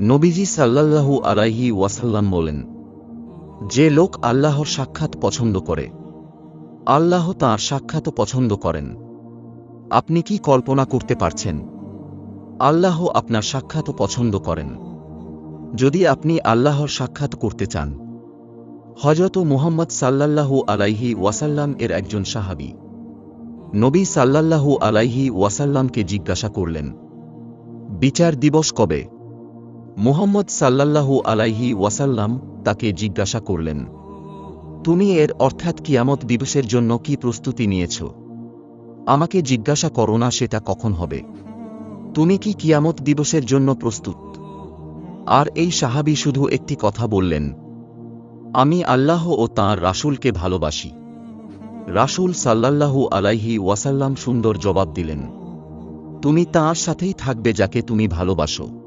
নবীজি সাল্লাল্লাহু আলাইহি ওয়াসাল্লাম বলেন, যে লোক আল্লাহর সাক্ষাৎ পছন্দ করে, আল্লাহ তাঁর সাক্ষাৎ পছন্দ করেন। আপনি কি কল্পনা করতে পারছেন? আল্লাহ আপনার সাক্ষাৎ পছন্দ করেন। যদি আপনি আল্লাহর সাক্ষাৎ করতে চান। হজরত মুহাম্মদ সাল্লাল্লাহু আলাইহি ওয়াসাল্লাম এর একজন সাহাবী, নবী সাল্লাল্লাহু আলাইহি ওয়াসাল্লামকে জিজ্ঞাসা করলেন, বিচার দিবস কবে? মুহাম্মদ সাল্লাল্লাহু আলাইহি ওয়াসাল্লাম তাকে জিজ্ঞাসা করলেন, তুমি এর অর্থাৎ কিয়ামত দিবসের জন্য কি প্রস্তুতি নিয়েছ? আমাকে জিজ্ঞাসা করো না সেটা কখন হবে। তুমি কি কিয়ামত দিবসের জন্য প্রস্তুত? আর এই সাহাবি শুধু একটি কথা বললেন, আমি আল্লাহ ও তাঁর রাসূলকে ভালোবাসি। রাসূল সাল্লাল্লাহু আলাইহি ওয়াসাল্লাম সুন্দর জবাব দিলেন, তুমি তাঁর সাথেই থাকবে যাকে তুমি ভালোবাসো।